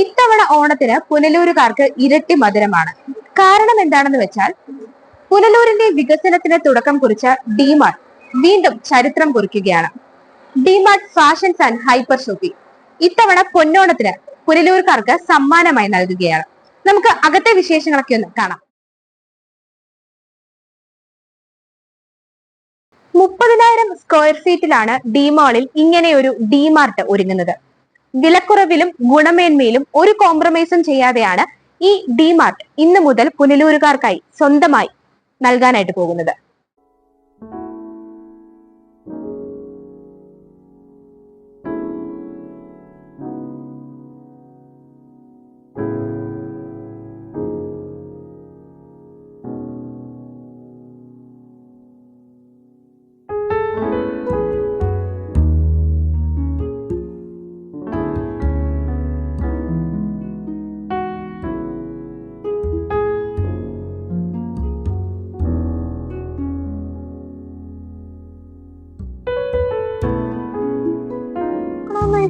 ഇത്തവണ ഓണത്തിന് പുനലൂരുകാർക്ക് ഇരട്ടി മധുരമാണ്. കാരണം എന്താണെന്ന് വെച്ചാൽ പുനലൂരിന്റെ വികസനത്തിന് തുടക്കം കുറിച്ച ഡിമാർട്ട് വീണ്ടും ചരിത്രം കുറിക്കുകയാണ്. DMart fashions and hyper shopping ഇത്തവണ പൊന്നോണത്തിന് പുനലൂർക്കാർക്ക് സമ്മാനമായി നൽകുകയാണ്. നമുക്ക് അകത്തെ വിശേഷങ്ങളൊക്കെ ഒന്ന് കാണാം. മുപ്പതിനായിരം സ്ക്വയർ ഫീറ്റിലാണ് ഡിമാളിൽ ഇങ്ങനെ ഒരു ഡിമാർട്ട് ഒരുങ്ങുന്നത്. വിലക്കുറവിലും ഗുണമേന്മയിലും ഒരു കോംപ്രമൈസും ചെയ്യാതെയാണ് ഈ ഡിമാർട്ട് ഇന്ന് മുതൽ പുനലൂരുകാർക്കായി സ്വന്തമായി നൽകാനായിട്ട് പോകുന്നത്.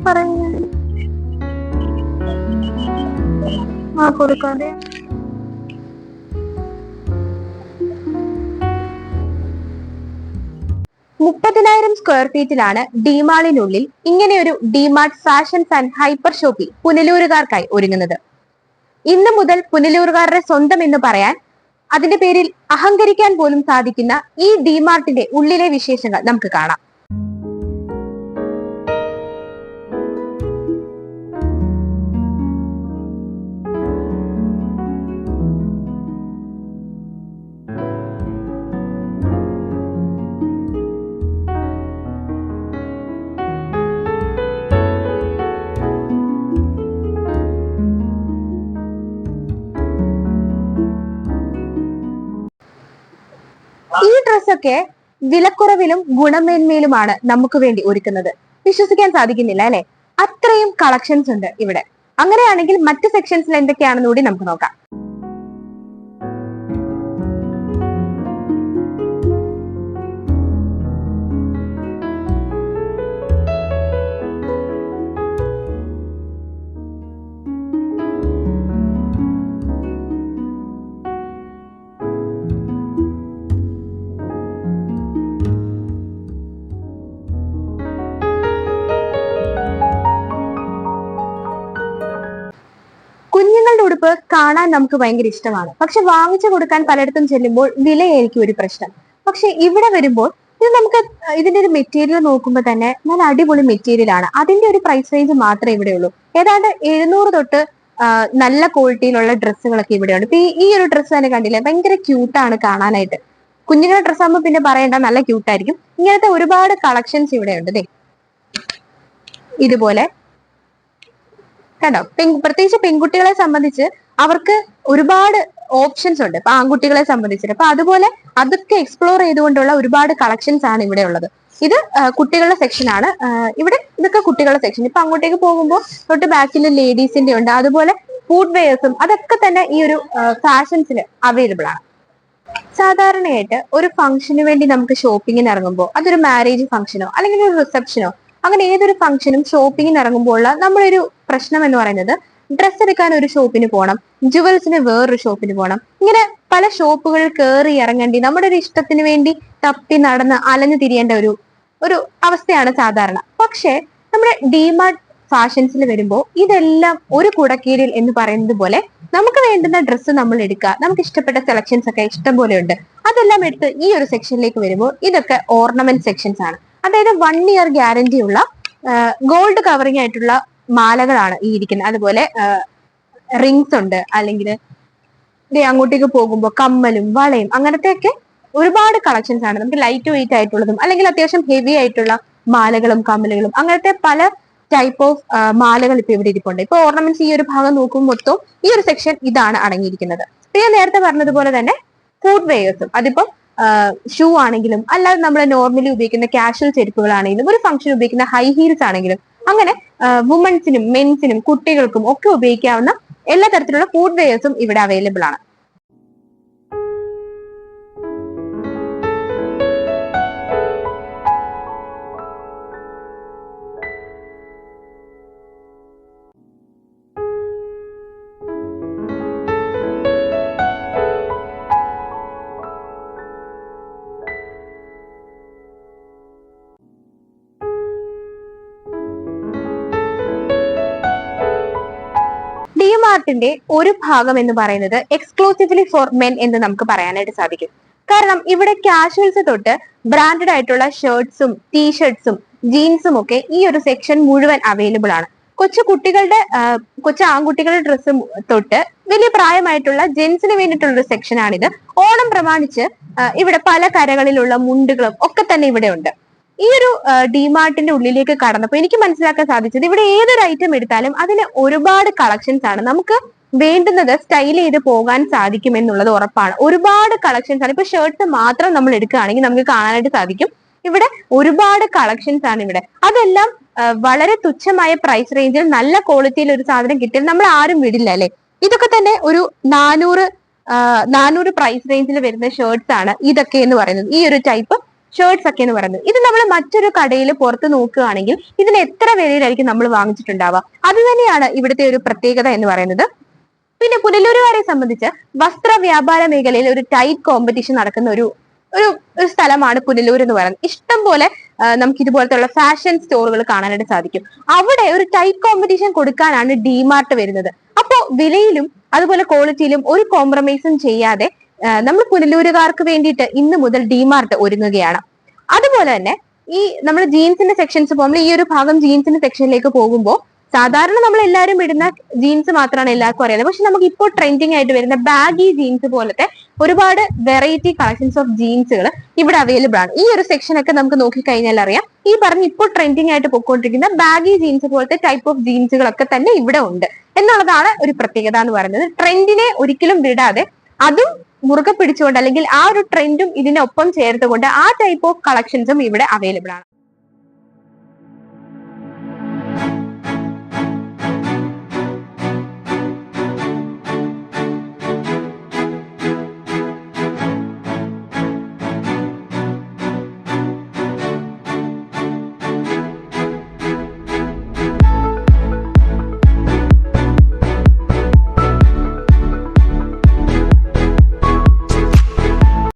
പറയുന്നത് ആ കൊടുക്കാതെ. മുപ്പതിനായിരം സ്ക്വയർ ഫീറ്റിലാണ് ഡിമാളിനുള്ളിൽ ഇങ്ങനെയൊരു ഡിമാർട്ട് ഫാഷൻസ് ആൻഡ് ഹൈപ്പർ ഷോപ്പിൽ പുനലൂരുകാർക്കായി ഒരുങ്ങുന്നത്. ഇന്ന് മുതൽ പുനലൂരുകാരുടെ സ്വന്തം എന്ന് പറയാൻ അതിന്റെ പേരിൽ അഹങ്കരിക്കാൻ പോലും സാധിക്കുന്ന ഈ ഡിമാർട്ടിന്റെ ഉള്ളിലെ വിശേഷങ്ങൾ നമുക്ക് കാണാം. ഡ്രസ്സൊക്കെ വിലക്കുറവിലും ഗുണമേന്മയിലുമാണ് നമുക്ക് വേണ്ടി ഒരുക്കുന്നത്. വിശ്വസിക്കാൻ സാധിക്കുന്നില്ല അല്ലെ? അത്രയും കളക്ഷൻസ് ഉണ്ട് ഇവിടെ. അങ്ങനെയാണെങ്കിൽ മറ്റു സെക്ഷൻസിൽ എന്തൊക്കെയാണെന്ന് കൂടി നമുക്ക് നോക്കാം. ഉടുപ്പ് കാണാൻ നമുക്ക് ഭയങ്കര ഇഷ്ടമാണ്. പക്ഷെ വാങ്ങിച്ചു കൊടുക്കാൻ പലയിടത്തും ചെല്ലുമ്പോൾ വിലയായിരിക്കും ഒരു പ്രശ്നം. പക്ഷെ ഇവിടെ വരുമ്പോൾ ഇത് നമുക്ക് ഇതിന്റെ ഒരു മെറ്റീരിയൽ നോക്കുമ്പോൾ തന്നെ നല്ല അടിപൊളി മെറ്റീരിയൽ ആണ്. അതിന്റെ ഒരു പ്രൈസ് റേഞ്ച് മാത്രമേ ഇവിടെ ഉള്ളൂ. ഏതാണ്ട് എഴുന്നൂറ് തൊട്ട് നല്ല ക്വാളിറ്റിയിലുള്ള ഡ്രസ്സുകളൊക്കെ ഇവിടെയുണ്ട്. ഇപ്പൊ ഈ- ഒരു ഡ്രസ്സ് തന്നെ കണ്ടില്ലേ? ഭയങ്കര ക്യൂട്ടാണ് കാണാനായിട്ട്. കുഞ്ഞുങ്ങളുടെ ഡ്രസ്സ് ആകുമ്പോൾ പിന്നെ പറയണ്ട നല്ല ക്യൂട്ടായിരിക്കും ഇങ്ങനത്തെ ഒരുപാട് കളക്ഷൻസ് ഇവിടെ ഉണ്ട് ദേ. ഇതുപോലെ കണ്ടോ? പെൺ പ്രത്യേകിച്ച് പെൺകുട്ടികളെ സംബന്ധിച്ച് അവർക്ക് ഒരുപാട് ഓപ്ഷൻസ് ഉണ്ട്. ഇപ്പൊ ആൺകുട്ടികളെ സംബന്ധിച്ചിട്ട്. അപ്പൊ അതുപോലെ അതൊക്കെ എക്സ്പ്ലോർ ചെയ്തുകൊണ്ടുള്ള ഒരുപാട് കളക്ഷൻസ് ആണ് ഇവിടെ ഉള്ളത്. ഇത് കുട്ടികളുടെ സെക്ഷൻ ആണ്. ഇവിടെ ഇതൊക്കെ കുട്ടികളുടെ സെക്ഷൻ ഇപ്പൊ അങ്ങോട്ടേക്ക് പോകുമ്പോൾ തൊട്ട് ബാക്കിൽ ലേഡീസിന്റെ ഉണ്ട്. അതുപോലെ ഫുഡ് വെയേഴ്സും അതൊക്കെ തന്നെ ഈ ഒരു ഫാഷൻസിൽ അവൈലബിൾ ആണ്. സാധാരണയായിട്ട് ഒരു ഫംഗ്ഷന് വേണ്ടി നമുക്ക് ഷോപ്പിങ്ങിന് ഇറങ്ങുമ്പോൾ അതൊരു മാരേജ് ഫംഗ്ഷനോ അല്ലെങ്കിൽ ഒരു റിസപ്ഷനോ അങ്ങനെ ഏതൊരു ഫംഗ്ഷനും ഷോപ്പിങ്ങിന് ഇറങ്ങുമ്പോൾ ഉള്ള നമ്മളൊരു പ്രശ്നം എന്ന് പറയുന്നത് ഡ്രസ്സ് എടുക്കാൻ ഒരു ഷോപ്പിന് പോകണം ജുവൽസിന് വേറൊരു ഷോപ്പിന് പോകണം ഇങ്ങനെ പല ഷോപ്പുകൾ കയറി ഇറങ്ങേണ്ടി നമ്മുടെ ഒരു ഇഷ്ടത്തിന് വേണ്ടി തപ്പി നടന്ന് അലഞ്ഞു തിരിയേണ്ട ഒരു ഒരു അവസ്ഥയാണ് സാധാരണ. പക്ഷേ നമ്മുടെ ഡിമാർട്ട് ഫാഷൻസിൽ വരുമ്പോൾ ഇതെല്ലാം ഒരു കുടക്കീഴിൽ എന്ന് പറയുന്നത് പോലെ നമുക്ക് വേണ്ടുന്ന ഡ്രസ്സ് നമ്മൾ എടുക്കുക. നമുക്ക് ഇഷ്ടപ്പെട്ട സെലക്ഷൻസ് ഒക്കെ ഇഷ്ടം പോലെ ഉണ്ട്. അതെല്ലാം എടുത്ത് ഈ ഒരു സെക്ഷനിലേക്ക് വരുമ്പോൾ ഇതൊക്കെ ഓർണമെന്റ് സെക്ഷൻസ് ആണ്. അതായത് വൺ ഇയർ ഗ്യാരണ്ടി ഉള്ള ഗോൾഡ് കവറിംഗ് ആയിട്ടുള്ള മാലകളാണ് ഈ ഇരിക്കുന്നത്. അതുപോലെ റിങ്സ് ഉണ്ട്. അല്ലെങ്കിൽ അങ്ങോട്ടേക്ക് പോകുമ്പോൾ കമ്മലും വളയും അങ്ങനത്തെയൊക്കെ ഒരുപാട് കളക്ഷൻസ് ആണ്. നമുക്ക് ലൈറ്റ് വെയിറ്റ് ആയിട്ടുള്ളതും അല്ലെങ്കിൽ അത്യാവശ്യം ഹെവി ആയിട്ടുള്ള മാലകളും കമ്മലുകളും അങ്ങനത്തെ പല ടൈപ്പ് ഓഫ് മാലകൾ ഇപ്പൊ ഇവിടെ ഇരിപ്പുണ്ട്. ഇപ്പൊ ഓർണമെന്റ്സ് ഈ ഒരു ഭാഗം നോക്കുമ്പോൾ മൊത്തം ഈ ഒരു സെക്ഷൻ ഇതാണ് അടങ്ങിയിരിക്കുന്നത്. ഞാൻ നേരത്തെ പറഞ്ഞതുപോലെ തന്നെ ഫുഡ് വെയേഴ്സും അതിപ്പോ ഷൂ ആണെങ്കിലും അല്ലാതെ നമ്മൾ നോർമലി ഉപയോഗിക്കുന്ന കാഷ്വൽ ചെരുപ്പുകളാണെങ്കിലും ഒരു ഫംഗ്ഷൻ ഉപയോഗിക്കുന്ന ഹൈ ഹീൽസ് ആണെങ്കിലും അങ്ങനെ വുമൻസിനും മെൻസിനും കുട്ടികൾക്കും ഒക്കെ ഉപയോഗിക്കാവുന്ന എല്ലാ തരത്തിലുള്ള ഫുഡ് വെയേഴ്സും ഇവിടെ അവൈലബിൾ ആണ്. ഡിമാർട്ടിന്റെ ഒരു ഭാഗം എന്ന് പറയുന്നത് എക്സ്ക്ലൂസീവ്ലി ഫോർ മെൻ എന്ന് നമുക്ക് പറയാനായിട്ട് സാധിക്കും. കാരണം ഇവിടെ കാഷ്വൽസ് തൊട്ട് ബ്രാൻഡഡ് ആയിട്ടുള്ള ഷർട്ട്സും ടീഷർട്ട്സും ജീൻസും ഒക്കെ ഈ ഒരു സെക്ഷൻ മുഴുവൻ അവൈലബിൾ ആണ്. കൊച്ചു കുട്ടികളുടെ കൊച്ചു ആൺകുട്ടികളുടെ ഡ്രസ്സ് തൊട്ട് വലിയ പ്രായമായിട്ടുള്ള ജെൻസിന് വേണ്ടിയിട്ടുള്ള ഒരു സെക്ഷൻ ആണിത്. ഓണം പ്രമാണിച്ച് ഇവിടെ പല കരകളിലുള്ള മുണ്ടുകളും ഒക്കെ തന്നെ ഇവിടെ ഉണ്ട്. ഈ ഒരു ഡിമാർട്ടിന്റെ ഉള്ളിലേക്ക് കടന്നപ്പോൾ എനിക്ക് മനസ്സിലാക്കാൻ സാധിച്ചത് ഇവിടെ ഏതൊരു ഐറ്റം എടുത്താലും അതിന് ഒരുപാട് കളക്ഷൻസ് ആണ് നമുക്ക് വേണ്ടുന്നത് സ്റ്റൈൽ ചെയ്ത് പോകാൻ സാധിക്കും എന്നുള്ളത് ഉറപ്പാണ്. ഒരുപാട് കളക്ഷൻസ് ആണ്. ഇപ്പൊ ഷർട്ട്സ് മാത്രം നമ്മൾ എടുക്കുകയാണെങ്കിൽ നമുക്ക് കാണാനായിട്ട് സാധിക്കും. ഇവിടെ ഒരുപാട് കളക്ഷൻസ് ആണ് ഇവിടെ. അതെല്ലാം വളരെ തുച്ഛമായ പ്രൈസ് റേഞ്ചിൽ നല്ല ക്വാളിറ്റിയിൽ ഒരു സാധനം കിട്ടിയാൽ നമ്മൾ ആരും വിടില്ല അല്ലെ? ഇതൊക്കെ തന്നെ ഒരു നാനൂറ് നാനൂറ് പ്രൈസ് റേഞ്ചിൽ വരുന്ന ഷർട്ട്സ് ആണ് ഇതൊക്കെ എന്ന് പറയുന്നത്. ഈ ഒരു ടൈപ്പ് ഷർട്ട്സ് ഒക്കെ എന്ന് പറയുന്നത്. ഇത് നമ്മൾ മറ്റൊരു കടയിൽ പുറത്ത് നോക്കുകയാണെങ്കിൽ ഇതിന് എത്ര വിലയിലായിരിക്കും നമ്മൾ വാങ്ങിച്ചിട്ടുണ്ടാവുക? അത് തന്നെയാണ് ഇവിടുത്തെ ഒരു പ്രത്യേകത എന്ന് പറയുന്നത്. പിന്നെ പുനലൂരുകാരെ സംബന്ധിച്ച് വസ്ത്ര വ്യാപാര മേഖലയിൽ ഒരു ടൈറ്റ് കോമ്പറ്റീഷൻ നടക്കുന്ന ഒരു ഒരു സ്ഥലമാണ് പുനലൂർ എന്ന് പറയുന്നത്. ഇഷ്ടം പോലെ നമുക്ക് ഇതുപോലത്തെ ഫാഷൻ സ്റ്റോറുകൾ കാണാനായിട്ട് സാധിക്കും. അവിടെ ഒരു ടൈറ്റ് കോമ്പറ്റീഷൻ കൊടുക്കാനാണ് ഡിമാർട്ട് വരുന്നത്. അപ്പോ വിലയിലും അതുപോലെ ക്വാളിറ്റിയിലും ഒരു കോംപ്രമൈസും ചെയ്യാതെ നമ്മൾ പുനലൂരുകാർക്ക് വേണ്ടിയിട്ട് ഇന്ന് മുതൽ ഡിമാർട്ട് ഒരുങ്ങുകയാണ്. അതുപോലെ തന്നെ ഈ നമ്മൾ ജീൻസിന്റെ സെക്ഷൻസ് പോകുമ്പോൾ ഈ ഒരു ഭാഗം ജീൻസിന്റെ സെക്ഷനിലേക്ക് പോകുമ്പോൾ സാധാരണ നമ്മൾ എല്ലാവരും ഇടുന്ന ജീൻസ് മാത്രമാണ് എല്ലാവർക്കും അറിയുന്നത് പക്ഷെ നമുക്ക് ഇപ്പോൾ ട്രെൻഡിങ് ആയിട്ട് വരുന്ന ബാഗി ജീൻസ് പോലത്തെ ഒരുപാട് വെറൈറ്റി കളക്ഷൻസ് ഓഫ് ജീൻസുകൾ ഇവിടെ അവൈലബിൾ ആണ്. ഈ ഒരു സെക്ഷൻ ഒക്കെ നമുക്ക് നോക്കിക്കഴിഞ്ഞാൽ അറിയാം. ഈ പറഞ്ഞ ഇപ്പോൾ ട്രെൻഡിങ് ആയിട്ട് പോയിക്കൊണ്ടിരിക്കുന്ന ബാഗി ജീൻസ് പോലത്തെ ടൈപ്പ് ഓഫ് ജീൻസുകളൊക്കെ തന്നെ ഇവിടെ ഉണ്ട്. എന്നുള്ളതാണ് ഒരു പ്രത്യേകത എന്ന് പറയുന്നത്. ട്രെൻഡിനെ ഒരിക്കലും വിടാതെ അതും മുറുകെ പിടിച്ചുകൊണ്ട് അല്ലെങ്കിൽ ആ ഒരു ട്രെൻഡും ഇതിനൊപ്പം ചേർത്തുകൊണ്ട് ആ ടൈപ്പ് ഓഫ് കളക്ഷൻസും ഇവിടെ അവൈലബിൾ ആണ്.